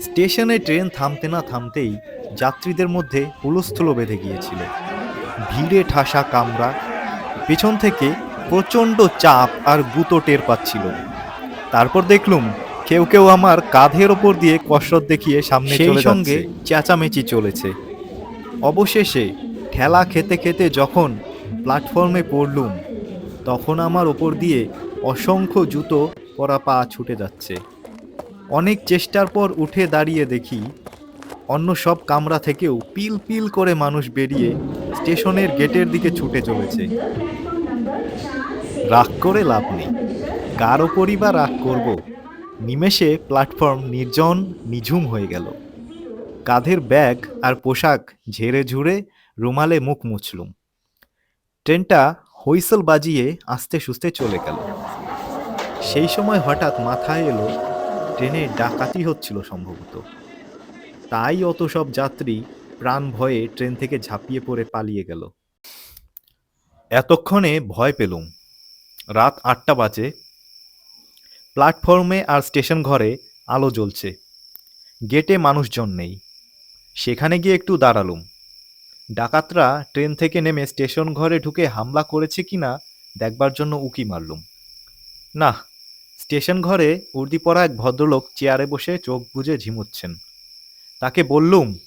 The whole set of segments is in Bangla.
স্টেশনে ট্রেন থামতে না থামতেই যাত্রীদের মধ্যে হুলস্থুল বেঁধে গিয়েছিল। ভিড়ে ঠাসা কামরা পেছন থেকে প্রচণ্ড চাপ আর গুঁতো টের পাচ্ছিল। তারপর দেখলুম কেউ কেউ আমার কাঁধের ওপর দিয়ে কসরত দেখিয়ে সামনে সেই সঙ্গে সঙ্গে চেঁচামেচি চলেছে। অবশেষে ঠেলা খেতে খেতে যখন প্ল্যাটফর্মে পড়লুম তখন আমার ওপর দিয়ে অসংখ্য জুতো পরা পা ছুটে যাচ্ছে। অনেক চেষ্টার পর উঠে দাঁড়িয়ে দেখি, অন্য সব কামরা থেকেও পিল পিল করে মানুষ বেরিয়ে স্টেশনের গেটের দিকে ছুটে চলেছে। রাগ করে লাভ নেই। কার ওপরই বা রাগ করব। নিমেষে প্ল্যাটফর্ম নির্জন, নিঝুম হয়ে গেল। কাঁধের ব্যাগ আর পোশাক ঝেড়ে ঝুড়ে রুমালে মুখ মুছলুম। ট্রেনটা হুইসেল বাজিয়ে আস্তে সুস্তে চলে গেল। সেই সময় হঠাৎ মাথায় এলো ট্রেনে ডাকাতি হচ্ছিল সম্ভবত। তাই অত সব যাত্রী প্রাণ ভয়ে ট্রেন থেকে ঝাঁপিয়ে পড়ে পালিয়ে গেল। এতক্ষণে ভয় পেলুম। রাত আটটা বাজে। প্ল্যাটফর্মে আর স্টেশন ঘরে আলো জ্বলছে। গেটে মানুষজন নেই। সেখানে গিয়ে একটু দাঁড়ালুম। ডাকাতরা ট্রেন থেকে নেমে স্টেশন ঘরে ঢুকে হামলা করেছে কিনা দেখবার জন্য উকি মারলুম। না স্টেশন ঘরে উর্দি পরা এক ভদ্রলোক চেয়ারে বসে চোখ বুজে ঝিমুচ্ছেন। তাকে বললুম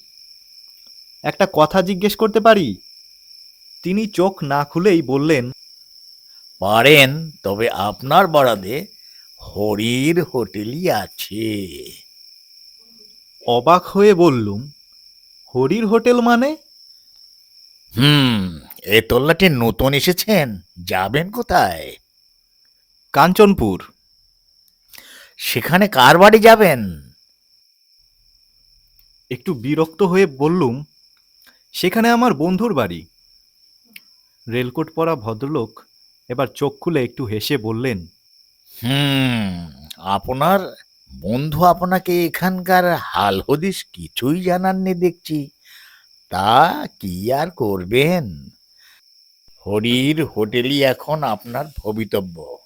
একটা কথা জিজ্ঞেস করতে পারি? তিনি চোখ না খুলেই বললেন পারেন তবে আপনার বরাদে হরির হোটেলই আছে। অবাক হয়ে বললুম হরির হোটেল মানে? হুম এ তল্লাটে নতুন এসেছেন যাবেন কোথায়? কাঞ্চনপুর। সেখানে কার বাড়ি যাবেন? একটু বিরক্ত হয়ে বললুম সেখানে আমার বন্ধুর বাড়ি। রেলকোট পরা ভদ্রলোক এবার চোখ খুলে একটু হেসে বললেন হুম আপনার বন্ধু আপনাকে এখানকার হাল হদিস কিছুই জানাননি দেখছি। তা কি আর করবেন? হরির হোটেলই এখন আপনার ভবিতব্য।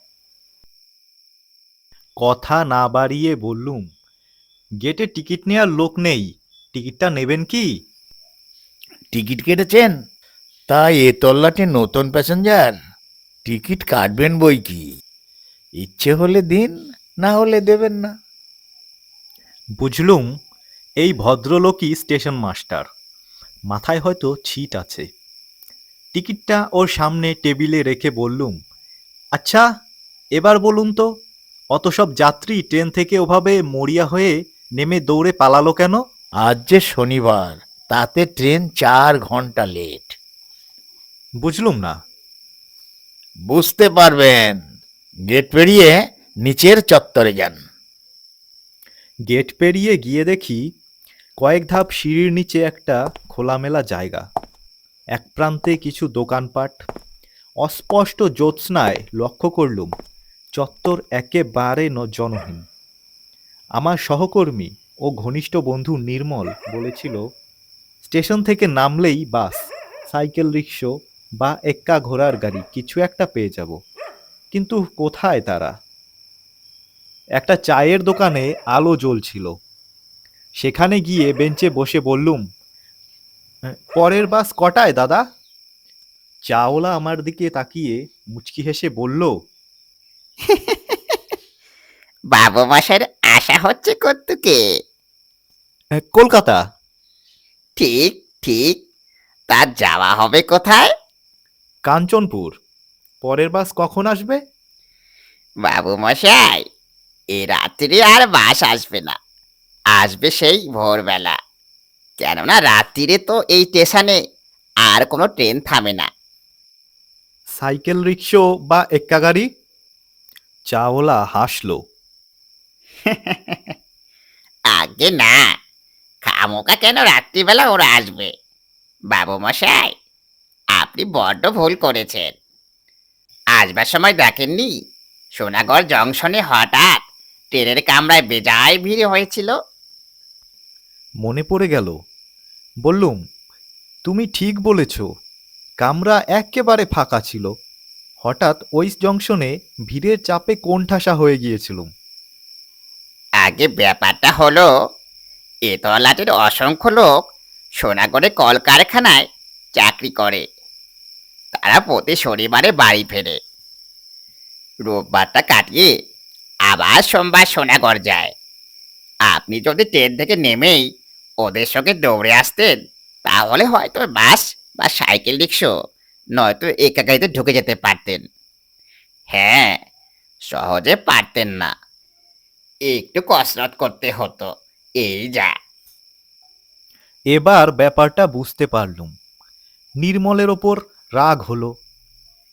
কথা না বাড়িয়ে বললুম গেটে টিকিট নেওয়ার লোক নেই টিকিটটা নেবেন কি? টিকিট কেটেছেন? তা এ তল্লাটে নতুন প্যাসেঞ্জার টিকিট কাটবেন বই কি? ইচ্ছে হলে দিন না হলে দেবেন না। বুঝলুম এই ভদ্রলোকই স্টেশন মাস্টার। মাথায় হয়তো ছিট আছে। টিকিটটা ওর সামনে টেবিলে রেখে বললুম আচ্ছা এবার বলুন তো অত সব যাত্রী ট্রেন থেকে ওভাবে মরিয়া হয়ে নেমে দৌড়ে পালালো কেন? আজ যে শনিবার তাতে ট্রেন চার ঘণ্টা লেট। বুঝলুম না। বুঝতে পারবেন গেট পেরিয়ে নিচের চত্বরে যান। গেট পেরিয়ে গিয়ে দেখি কয়েক ধাপ সিঁড়ির নিচে একটা খোলামেলা জায়গা। এক প্রান্তে কিছু দোকানপাট। অস্পষ্ট জ্যোৎস্নায় লক্ষ্য করলুম। চত্বর একেবারে জনহীন। আমার সহকর্মী ও ঘনিষ্ঠ বন্ধু নির্মল বলেছিল, স্টেশন থেকে নামলেই বাস, সাইকেল রিক্সো বা এক্কা ঘোড়ার গাড়ি, কিছু একটা পেয়ে যাব। কিন্তু কোথায় তারা? একটা চায়ের দোকানে আলো জ্বলছিল। সেখানে গিয়ে বেঞ্চে বসে বললুম, পরের বাস কটায়, দাদা? চাওলা আমার দিকে তাকিয়ে মুচকি হেসে বলল বাবু মশাইয়ের আশা হচ্ছে কর্তুকে কলকাতা? ঠিক ঠিক। তার যাওয়া হবে কোথায়? কাঞ্চনপুর। পরের বাস কখন আসবে? বাবু মশাই এ রাত্রি আর বাস আসবে না। আসবে সেই ভোরবেলা। কেননা রাত্রিরে তো এই স্টেশনে আর কোনো ট্রেন থামে না। সাইকেল রিক্সো বা এক্কা গাড়ি? চাওলা হাসলো। আগে না খামোকা কেন রাত্রিবেলা ওরা আসবে? বাবু মশাই আপনি বড্ড ভুল করেছেন। আসবার সময় দেখেননি সোনাগড় জংশনে হঠাৎ ট্রেনের কামরায় বেজায় ভিড় হয়েছিল? মনে পড়ে গেল। বললুম তুমি ঠিক বলেছ কামরা একেবারে ফাঁকা ছিল। হঠাৎ ওই জংশনে ভিড়ের চাপে কোণঠাসা হয়ে গিয়েছিলুম। আগে ব্যাপারটা হলো, এ তল্লাটের অসংখ্য লোক সোনাগড়ে কলকারখানায় চাকরি করে। তারা প্রতি শনিবারে বাড়ি ফেরে। রোববারটা কাটিয়ে আবার সোমবার সোনাগড় যায়। আপনি যদি ট্রেন থেকে নেমেই ওদের সঙ্গে দৌড়ে আসতেন, তাহলে হয়তো বাস বা সাইকেল রিক্সো নয়তো একা গাড়িতে ঢুকে যেতে পারতেন। হ্যাঁ সহজে পারতেন না। একটু কসরত করতে হতো, এই যা। এবার ব্যাপারটা বুঝতে পারলুম। নির্মলের ওপর রাগ হলো।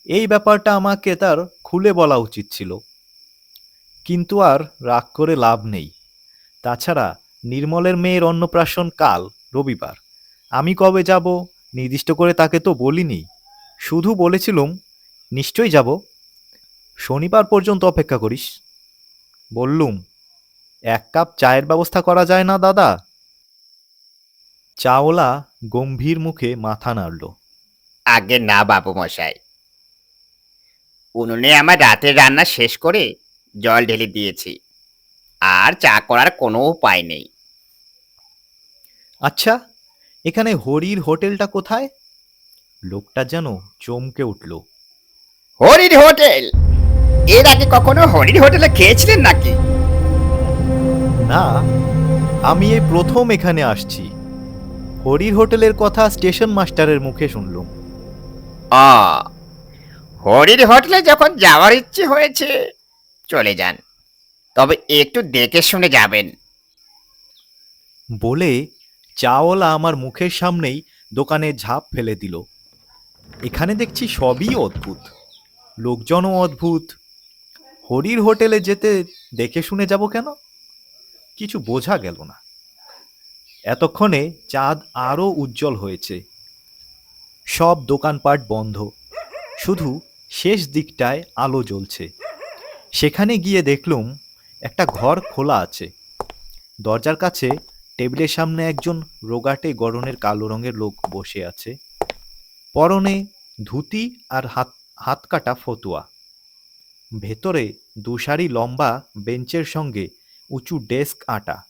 এই ব্যাপারটা আমাকে তার খুলে বলা উচিত ছিল। কিন্তু আর রাগ করে লাভ নেই। তাছাড়া নির্মলের মেয়ের অন্নপ্রাশন কাল, রবিবার। আমি কবে যাব, নির্দিষ্ট করে তাকে তো বলিনি। শুধু বলেছিলুম নিশ্চয়ই যাব। শনিবার পর্যন্ত অপেক্ষা করিস। বললুম এক কাপ চায়ের ব্যবস্থা করা যায় না দাদা? চাওলা গম্ভীর মুখে মাথা নাড়ল। আগে না বাবু মশাই উনুনে আমার রাতের রান্না শেষ করে জল ঢেলে দিয়েছি। আর চা করার কোনো উপায় নেই। আচ্ছা এখানে হরির হোটেলটা কোথায়? লোকটা যেন চমকে উঠল। হরির হোটেল? এর আগে কখনো হরির হোটেলে খেয়েছিলেন নাকি? না আমি এই প্রথম এখানে আসছি। হরির হোটেলের কথা স্টেশন মাস্টারের মুখে শুনলুম। আ হরির হোটেলে যখন যাওয়ার ইচ্ছে হয়েছে চলে যান। তবে একটু দেখে শুনে যাবেন। বলে চাওলা আমার মুখের সামনেই দোকানে ঝাঁপ ফেলে দিল। এখানে দেখছি সবই অদ্ভুত। লোকজনও অদ্ভুত। হরির হোটেলে যেতে দেখে শুনে যাব কেন? কিছু বোঝা গেল না। এতক্ষণে চাঁদ আরও উজ্জ্বল হয়েছে। সব দোকানপাট বন্ধ। শুধু শেষ দিকটায় আলো জ্বলছে। সেখানে গিয়ে দেখলুম একটা ঘর খোলা আছে। দরজার কাছে টেবিলের সামনে একজন রোগাটে গরনের কালো রঙের লোক বসে আছে। পরনে ধুতি আর হাত হাত কাটা ফতুয়া। ভেতরে দুসারি লম্বা বেঞ্চের সঙ্গে উঁচু ডেস্ক আটা।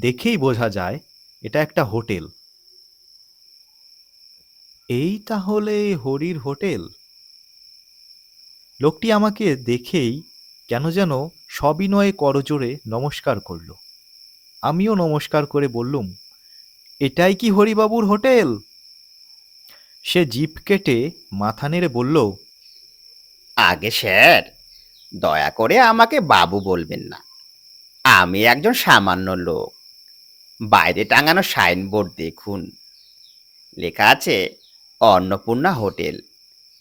দেখেই বোঝা যায় এটা একটা হোটেল। এই তাহলে হরির হোটেল? লোকটি আমাকে দেখেই কেন যেন সবিনয়ে করজোরে নমস্কার করল। আমিও নমস্কার করে বললুম, এটাই কি হরিবাবুর হোটেল? সে জিপ কেটে মাথা নেড়ে বলল আগে স্যার দয়া করে আমাকে বাবু বলবেন না। আমি একজন সামান্য লোক। বাইরে টাঙানো সাইনবোর্ড দেখুন। লেখা আছে অন্নপূর্ণা হোটেল।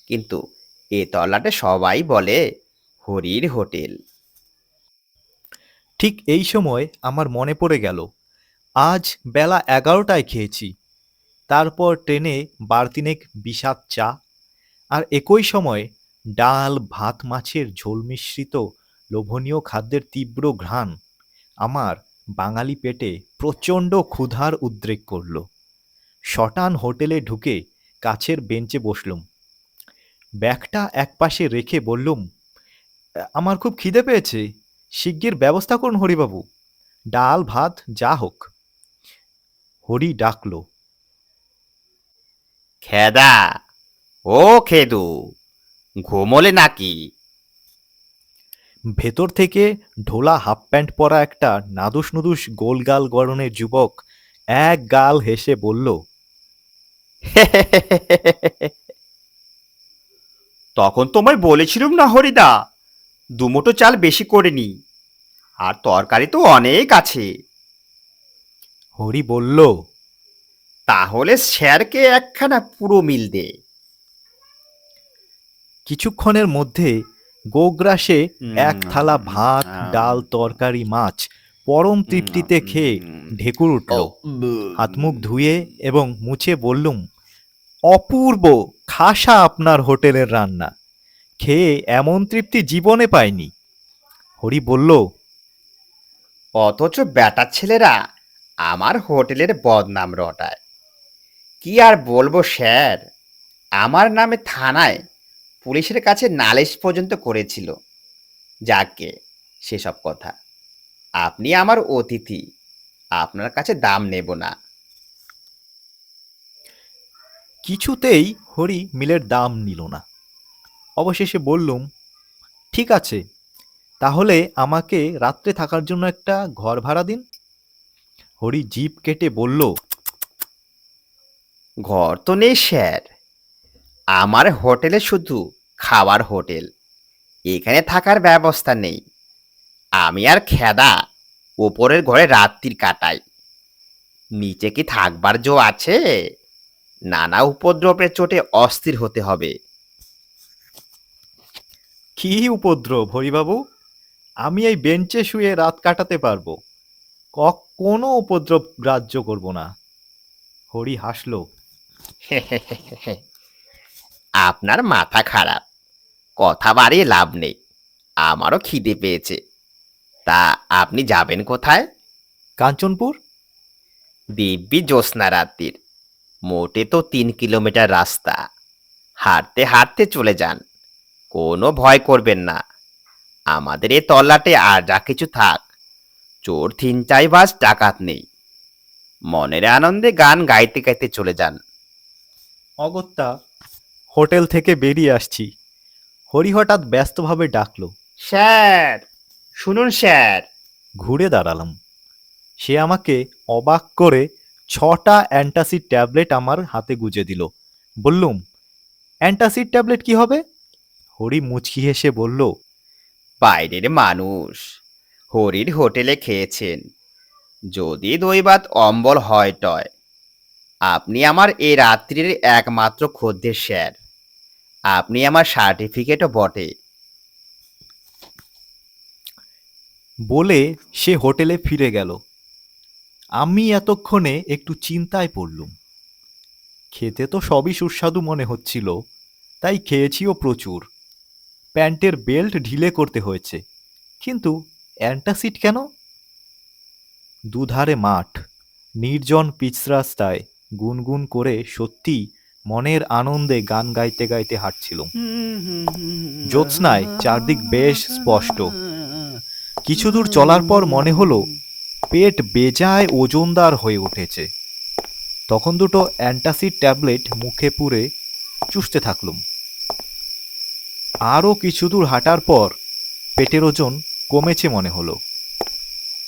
কিন্তু এ তলাটে সবাই বলে হরির হোটেল। ঠিক এই সময় আমার মনে পড়ে গেল আজ বেলা এগারোটায় খেয়েছি। তারপর ট্রেনে বারতিনেক বিষাদ চা আর একই সময় ডাল, ভাত, মাছের ঝোল মিশ্রিত লোভনীয় খাদ্যের তীব্র ঘ্রাণ আমার বাঙালি পেটে প্রচণ্ড ক্ষুধার উদ্রেক করল। শটান হোটেলে ঢুকে কাছের বেঞ্চে বসলুম। ব্যাগটা একপাশে রেখে বললুম, আমার খুব খিদে পেয়েছে, শিগগির ব্যবস্থা করুন হরিবাবু। ডাল, ভাত, যা হোক। হরি ডাকলো খেদা। ও খেদু ঘুমোলে নাকি? ভেতর থেকে ঢোলা হাফ প্যান্ট পরা একটা নাদুস নুদুস গোলগাল গড়নের যুবক এক গাল হেসে বলল তখন তোমায় বলেছিলুম না হরিদা দুমুটো চাল বেশি করে নি আর তরকারি তো অনেক আছে হরি বলল তাহলে স্যারকে একখানা পুরো মিল দে। কিছুক্ষণের মধ্যে গোগ্রাসে এক থালা ভাত ডাল তরকারি মাছ পরম তৃপ্তিতে খেয়ে ঢেকুর উঠল। হাত মুখ ধুয়ে এবং মুছে বললুম অপূর্ব খাসা আপনার হোটেলের রান্না। খেয়ে এমন তৃপ্তি জীবনে পায়নি হরি বলল অথচ বেটার ছেলেরা আমার হোটেলের বদনাম রটায়। কি আর বলব, স্যার? আমার নামে থানায় পুলিশের কাছে নালিশ পর্যন্ত করেছিল। যাকে, সেসব কথা। আপনি আমার অতিথি। আপনার কাছে দাম নেব না। কিছুতেই হরি মিলের দাম নিল না। অবশেষে বললুম, ঠিক আছে, তাহলে আমাকে রাত্রে থাকার জন্য একটা ঘর ভাড়া দিন। হরি জিপ কেটে বলল ঘর তো নেই স্যার। আমার হোটেলে শুধু খাওয়ার হোটেল। এখানে থাকার ব্যবস্থা নেই। আমি আর খেদা ওপরের ঘরে রাত্রির কাটাই। নিচে কি থাকবার জো আছে? নানা উপদ্রবের চোটে অস্থির হতে হবে। কি উপদ্রব, হরিবাবু? আমি এই বেঞ্চে শুয়ে রাত কাটাতে পারব। কোনো উপদ্রব গ্রাহ্য করব না। হরি হাসলো। আপনার মাথা খারাপ। কথা বাড়িয়ে লাভ নেই। আমারও খিদে পেয়েছে। তা আপনি যাবেন কোথায়? কাঞ্চনপুর। দিব্যি জ্যোৎস্না রাত্রির। মোটে তো তিন কিলোমিটার রাস্তা। হাঁটতে হাঁটতে চলে যান। কোনো ভয় করবেন না। আমাদের এ তল্লাটে আর যা কিছু থাক। চোর থিনচাই বাস ডাকাত নেই। মনের আনন্দে গান গাইতে গাইতে চলে যান। অগত্যা হোটেল থেকে বেরিয়ে আসছি। হরি হঠাৎ ব্যস্তভাবে ডাকলো স্যার শুনুন স্যার। ঘুরে দাঁড়ালাম। সে আমাকে অবাক করে ছটা অ্যান্টাসিড ট্যাবলেট আমার হাতে গুজে দিল। বললুম অ্যান্টাসিড ট্যাবলেট কি হবে? হরি মুচকি হেসে বলল বাইরের মানুষ হরির হোটেলে খেয়েছেন। যদি দৈবাত অম্বল হয় টয় আপনি আমার এই রাত্রির একমাত্র খদ্দের স্যার। আপনি আমার সার্টিফিকেটও বটে। বলে সে হোটেলে ফিরে গেল। আমি এতক্ষণে একটু চিন্তায় পড়লুম। খেতে তো সবই সুস্বাদু মনে হচ্ছিল, তাই খেয়েছিও প্রচুর। প্যান্টের বেল্ট ঢিলে করতে হয়েছে, কিন্তু অ্যান্টাসিড কেন? দুধারে মাঠ, নির্জন পিচ রাস্তায় গুনগুন করে সত্যি মনের আনন্দে গান গাইতে গাইতে হাঁটছিলাম। জ্যোৎস্নায় চারদিক বেশ স্পষ্ট। কিছু দূর চলার পর মনে হলো, পেট বেজায় ওজনদার হয়ে উঠেছে। তখন দুটো অ্যান্টাসিড ট্যাবলেট মুখে পুরে চুষতে থাকলুম। আরও কিছু দূর হাঁটার পর পেটের ওজন কমেছে মনে হলো।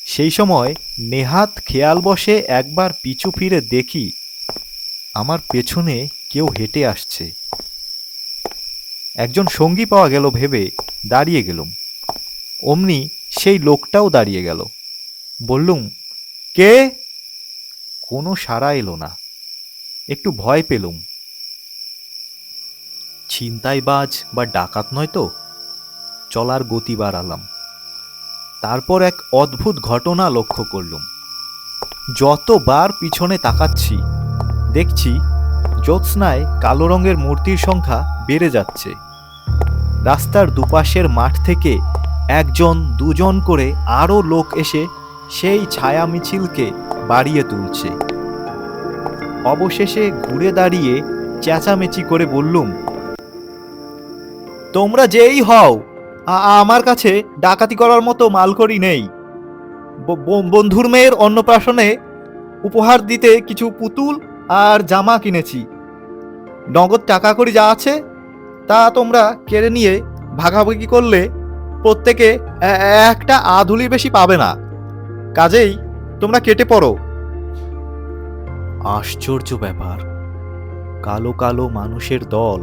সেই সময় নেহাত খেয়াল বসে একবার পিছু ফিরে দেখি আমার পেছনে কেউ হেঁটে আসছে। একজন সঙ্গী পাওয়া গেল ভেবে দাঁড়িয়ে গেলুম। অমনি সেই লোকটাও দাঁড়িয়ে গেল। বললুম, কে? কোনো সাড়া এলো না। একটু ভয় পেলুম। ছিনতাইবাজ বা ডাকাত নয় তো? চলার গতি বাড়ালাম। তারপর এক অদ্ভুত ঘটনা লক্ষ্য করলুম। যতবার পিছনে তাকাচ্ছি দেখছি জ্যোৎস্নায় কালো রঙের মূর্তির সংখ্যা বেড়ে যাচ্ছে। রাস্তার দুপাশের মাঠ থেকে একজন, দুজন করে আরও লোক এসে সেই ছায়া মিছিলকে বাড়িয়ে তুলছে। অবশেষে ঘুরে দাঁড়িয়ে চেঁচামেচি করে বললুম, তোমরা যেই হও আমার কাছে ডাকাতি করার মতো মালকড়ি নেই। বন্ধুর মেয়ের অন্নপ্রাশনে উপহার দিতে কিছু পুতুল আর জামা কিনেছি। নগদ টাকা করি যা আছে, তা তোমরা কেড়ে নিয়ে ভাগাভাগি করলে প্রত্যেকে একটা আধুলি বেশি পাবে না। কাজেই তোমরা কেটে পড়ো। আশ্চর্য ব্যাপার। কালো কালো মানুষের দল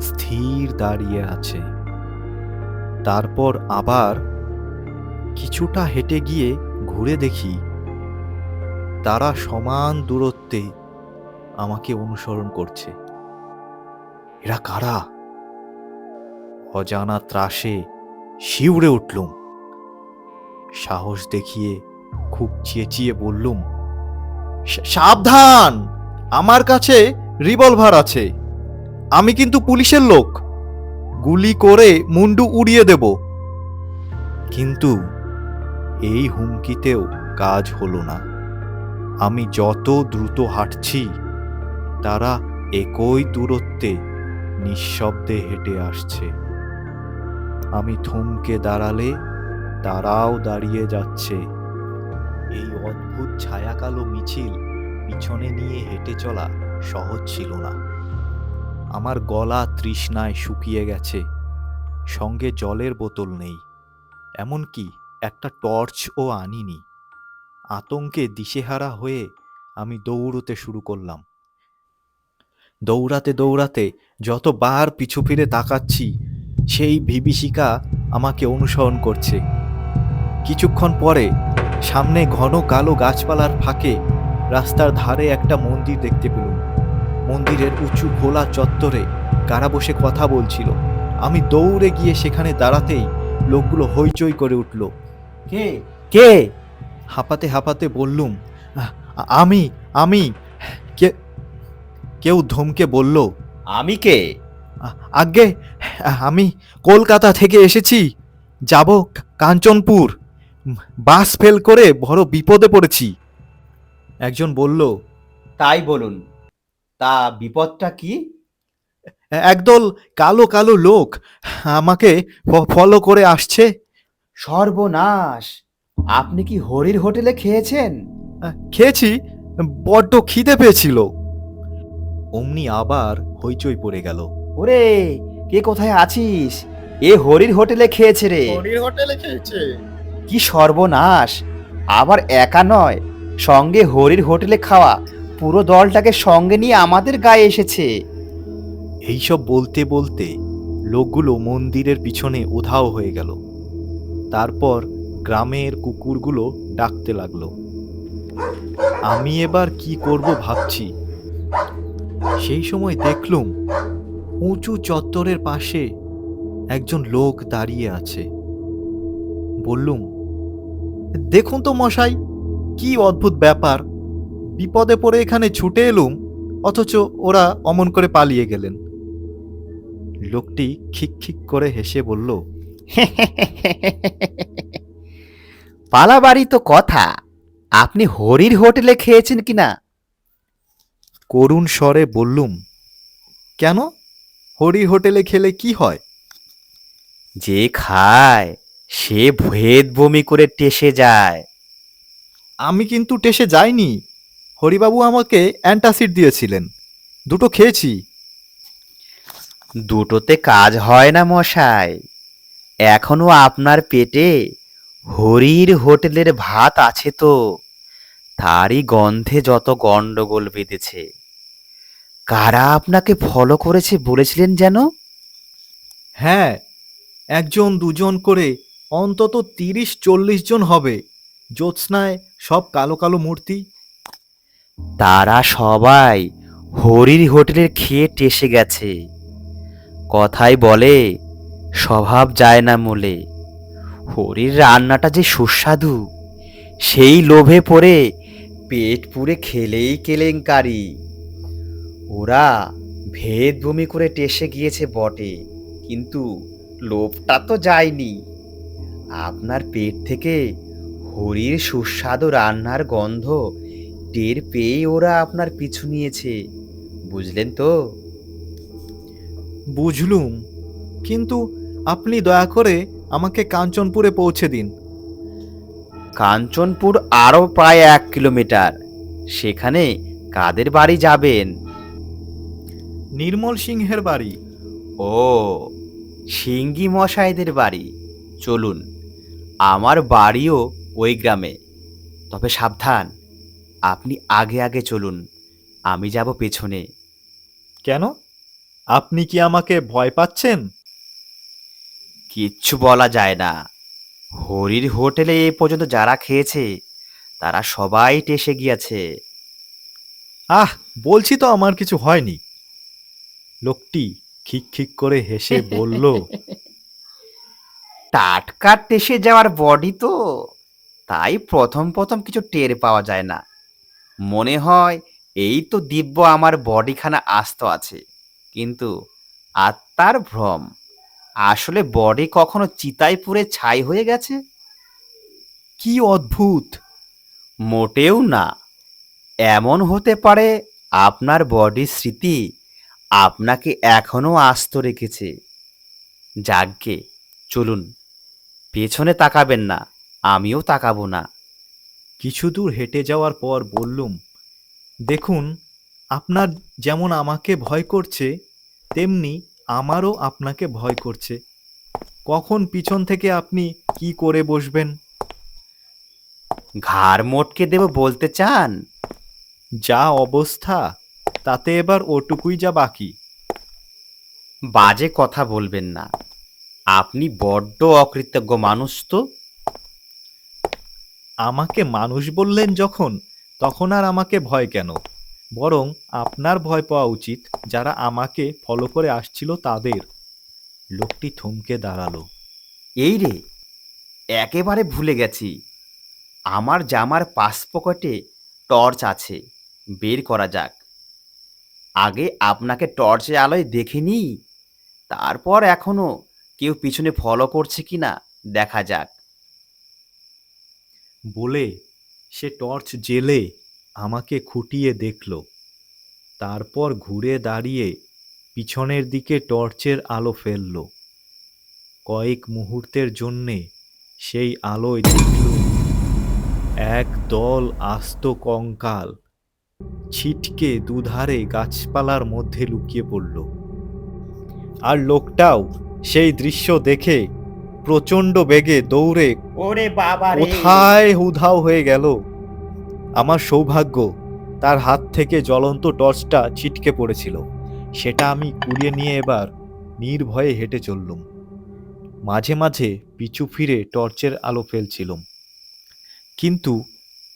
স্থির দাঁড়িয়ে আছে। তারপর আবার কিছুটা হেঁটে গিয়ে ঘুরে দেখি, তারা সমান দূরত্বে আমাকে অনুসরণ করছে। এরা কারা? অজানা ত্রাসে শিউরে উঠলুম। সাহস দেখিয়ে খুব চেঁচিয়ে বললুম সাবধান! আমার কাছে রিভলভার আছে। আমি কিন্তু পুলিশের লোক। গুলি করে মুন্ডু উড়িয়ে দেব। কিন্তু এই হুমকিতেও কাজ হলো না। আমি যত দ্রুত হাঁটছি তারা একই দূরত্বে নিঃশব্দে হেঁটে আসছে। আমি থমকে দাঁড়ালে তারাও দাঁড়িয়ে যাচ্ছে। এই অদ্ভুত ছায়াকালো মিছিল পিছনে নিয়ে হেঁটে চলা সহজ ছিল না। আমার গলা তৃষ্ণায় শুকিয়ে গেছে। সঙ্গে জলের বোতল নেই। এমনকি একটা টর্চও আনিনি। আতঙ্কে দিশেহারা হয়ে আমি দৌড়তে শুরু করলাম। দৌড়াতে দৌড়াতে যতবার পিছু ফিরে তাকাচ্ছি, সেই বিভীষিকা আমাকে অনুসরণ করছে। কিছুক্ষণ পরে সামনে ঘন কালো গাছপালার ফাঁকে রাস্তার ধারে একটা মন্দির দেখতে পেলুম। মন্দিরের উঁচু খোলা চত্বরে কারা বসে কথা বলছিল। আমি দৌড়ে গিয়ে সেখানে দাঁড়াতেই লোকগুলো হইচই করে উঠল। কে? কে? হাঁপাতে হাঁপাতে বললুম আমি আমি। কেউ ধমকে বলল আমি কে? "আ- আজ্ঞে আমি কলকাতা থেকে এসেছি। যাব কাঞ্চনপুর। বাস ফেল করে বড় বিপদে পড়েছি। একজন বলল তাই বলুন। তা বিপদটা কি? একদল কালো কালো লোক আমাকে ফলো করে আসছে। সর্বনাশ! আপনি কি হরির হোটেলে খেয়েছেন? খেয়েছি বড্ড খিদে পেয়েছিল। অমনি আবার হইচই পড়ে গেল। ওরে কে কোথায় আছিস? এ হরির হোটেলে খেয়েছে রে। হোটেলে খেয়েছে? কি সর্বনাশ। আবার একা নয় সঙ্গে হরির হোটেলে খাওয়া পুরো দলটাকে সঙ্গে নিয়ে আমাদের গায়ে এসেছে। এইসব বলতে বলতে লোকগুলো মন্দিরের পিছনে উধাও হয়ে গেল। তারপর গ্রামের কুকুরগুলো ডাকতে লাগল। আমি এবার কি করব ভাবছি। সেই সময় দেখলুম উঁচু চত্বরের পাশে একজন লোক দাঁড়িয়ে আছে। বললুম, দেখুন তো মশাই, কি অদ্ভুত ব্যাপার। বিপদে পড়ে এখানে ছুটে এলুম, অথচ ওরা অমন করে পালিয়ে গেলেন। লোকটি খিক খিক করে হেসে বলল, পালাবাড়ি তো কথা। আপনি হরির হোটেলে খেয়েছেন কিনা? করুণ স্বরে বললুম কেন? হরি হোটেলে খেলে কি হয়? যে খায় সে ভেদ বমি করে টেসে যায়। আমি কিন্তু টেসে যাইনি। হরিবাবু আমাকে অ্যান্টাসিড দিয়েছিলেন। দুটো খেয়েছি। দুটোতে কাজ হয় না মশাই। এখনও আপনার পেটে হরির হোটেলের ভাত আছে তো। তারই গন্ধে যত গন্ডগোল বেঁধেছে। কারা আপনাকে ফলো করেছে বলেছিলেন যেন? হ্যাঁ একজন দুজন করে অন্তত তিরিশ চল্লিশ জন হবে। জ্যোৎস্নায় সব কালো কালো মূর্তি। তারা সবাই হরির হোটেলের খেয়ে টেসে গেছে। কথাই বলে স্বভাব যায় না মোলে। হরির রান্নাটা যে সুস্বাদু সেই লোভে পড়ে পেট পুরে খেলেই কেলেঙ্কারি। ওরা ভেদ ভূমি করে টেসে গিয়েছে বটে কিন্তু লোভটা তো যায়নি। আপনার পেট থেকে হরির সুস্বাদু রান্নার গন্ধ টের পেয়ে ওরা আপনার পিছু নিয়েছে বুঝলেন তো? বুঝলুম কিন্তু আপনি দয়া করে আমাকে কাঞ্চনপুরে পৌঁছে দিন। কাঞ্চনপুর আরও প্রায় এক কিলোমিটার সেখানে কাদের বাড়ি যাবেন? নির্মল সিংহের বাড়ি। ও সিঙ্গি মশাইদের বাড়ি। চলুন আমার বাড়িও ওই গ্রামে। তবে সাবধান আপনি আগে আগে চলুন আমি যাব পেছনে। কেন? আপনি কি আমাকে ভয় পাচ্ছেন? কিচ্ছু বলা যায় না। হরির হোটেলে এ পর্যন্ত যারা খেয়েছে তারা সবাই টেসে গিয়েছে। আহ বলছি তো আমার কিছু হয়নি। লোকটি খিক খিক করে হেসে বলল টাটকা টেসে যাওয়ার বডি তো। তাই প্রথম প্রথম কিছু টের পাওয়া যায় না। মনে হয় এই তো দিব্য আমার বডিখানা আস্ত আছে। কিন্তু আত্মার ভ্রম আসলে বডি কখনো চিতায় পুড়ে ছাই হয়ে গেছে? কি অদ্ভুত! মোটেও না। এমন হতে পারে আপনার বডির স্মৃতি আপনাকে এখনও আস্ত রেখেছে। যাগ্গে চলুন পেছনে তাকাবেন না আমিও তাকাবো না। কিছু দূর হেঁটে যাওয়ার পর বললুম দেখুন আপনার যেমন আমাকে ভয় করছে তেমনি আমারও আপনাকে ভয় করছে। কখন পিছন থেকে আপনি কি করে বসবেন? ঘাড় মোটকে দেব বলতে চান? যা অবস্থা তাতে এবার ওটুকুই যা বাকি। বাজে কথা বলবেন না। আপনি বড্ড অকৃতজ্ঞ মানুষ তো। আমাকে মানুষ বললেন যখন তখন আর আমাকে ভয় কেন? বরং আপনার ভয় পাওয়া উচিত যারা আমাকে ফলো করে আসছিল তাদের। লোকটি থমকে দাঁড়াল। এই রে একেবারে ভুলে গেছি। আমার জামার পাস পকেটে টর্চ আছে বের করা যাক। আগে আপনাকে টর্চের আলোয় দেখিনি। তারপর এখনও কেউ পিছনে ফলো করছে কিনা দেখা যাক। বলে সে টর্চ জেলে আমাকে খুঁটিয়ে দেখল। তারপর ঘুরে দাঁড়িয়ে পিছনের দিকে টর্চের আলো ফেলল। কয়েক মুহূর্তের জন্যে সেই আলোয় দেখল এক দল আস্ত কঙ্কাল। ছিটকে দুধারে গাছপালার মধ্যে লুকিয়ে পড়ল। আর লোকটাও সেই দৃশ্য দেখে প্রচণ্ড বেগে দৌড়ে ওরে বাবা কোথায় উধাও হয়ে গেল। আমার সৌভাগ্য তার হাত থেকে জ্বলন্ত টর্চটা ছিটকে পড়েছিল। সেটা আমি কুড়িয়ে নিয়ে এবার নির্ভয়ে হেঁটে চললুম। মাঝে মাঝে পিছু ফিরে টর্চের আলো ফেলছিলাম। কিন্তু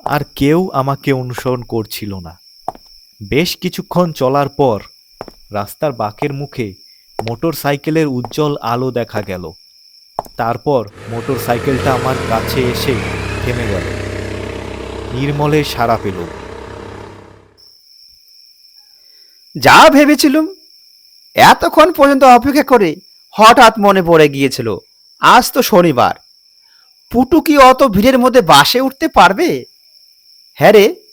আর কেউ আমাকে অনুসরণ করছিল না। বেশ কিছুক্ষণ চলার পর রাস্তার বাঁকের মুখে মোটর সাইকেলের উজ্জ্বল আলো দেখা গেল। তারপর মোটর সাইকেলটা আমার কাছে এসে থেমে গেল। নির্মলে সাড়া পেল। যা ভেবেছিলুম, এতক্ষণ পর্যন্ত অপেক্ষা করে হঠাৎ মনে পড়ে গিয়েছিল, আজ তো শনিবার। পুটু কি অত ভিড়ের মধ্যে বাসে উঠতে পারবে? হ্যাঁ রে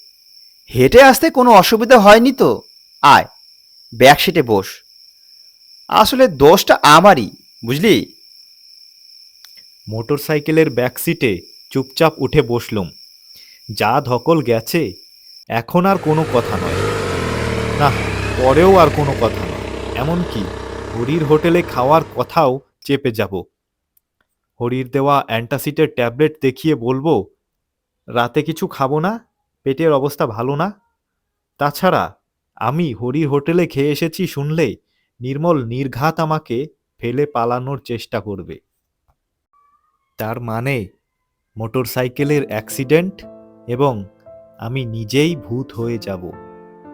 হেঁটে আসতে কোনো অসুবিধা হয়নি তো? আয় ব্যাক সিটে বস। আসলে দোষটা আমারই, বুঝলি? মোটর সাইকেলের ব্যাক সিটে চুপচাপ উঠে বসলুম। যা ধকল গেছে, এখন আর কোনো কথা নয়। না, পরেও আর কোনো কথা নয়। এমনকি হরির হোটেলে খাওয়ার কথাও চেপে যাব। হরির দেওয়া অ্যান্টাসিডের ট্যাবলেট দেখিয়ে বলব, রাতে কিছু খাব না? পেটের অবস্থা ভালো না? তাছাড়া, আমি হরির হোটেলে খেয়ে এসেছি শুনলে নির্মল নির্ঘাত আমাকে ফেলে পালানোর চেষ্টা করবে। তার মানে মোটর সাইকেলের অ্যাক্সিডেন্ট এবং আমি নিজেই ভূত হয়ে যাব,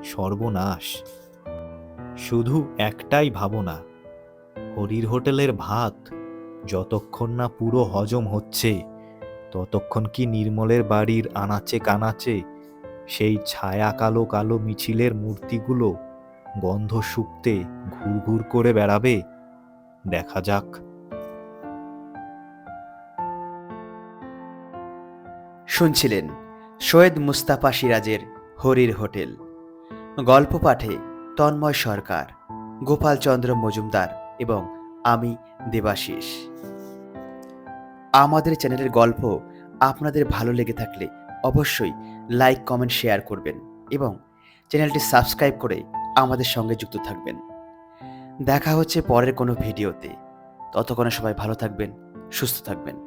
সর্বনাশ। শুধু একটাই ভাবনা, হরির হোটেলের ভাত যতক্ষণ না পুরো হজম হচ্ছে, ততক্ষণ কি নির্মলের বাড়ির আনাচে কানাচে সেই ছায়া কালো কালো মিছিলের মূর্তিগুলো গন্ধ শুকতে ঘুরঘুর করে বেড়াবে। দেখা যাক। শুনছিলেন সৈয়দ মুস্তাফা সিরাজের হরির হোটেল। গল্প পাঠে তন্ময় সরকার, গোপালচন্দ্র মজুমদার এবং আমি দেবাশিস। আমাদের চ্যানেলের গল্প আপনাদের ভালো লেগে থাকলে অবশ্যই লাইক কমেন্ট শেয়ার করবেন এবং চ্যানেলটি সাবস্ক্রাইব করে আমাদের সঙ্গে যুক্ত থাকবেন। দেখা হচ্ছে পরের কোনো ভিডিওতে। ততক্ষণে সবাই ভালো থাকবেন, সুস্থ থাকবেন।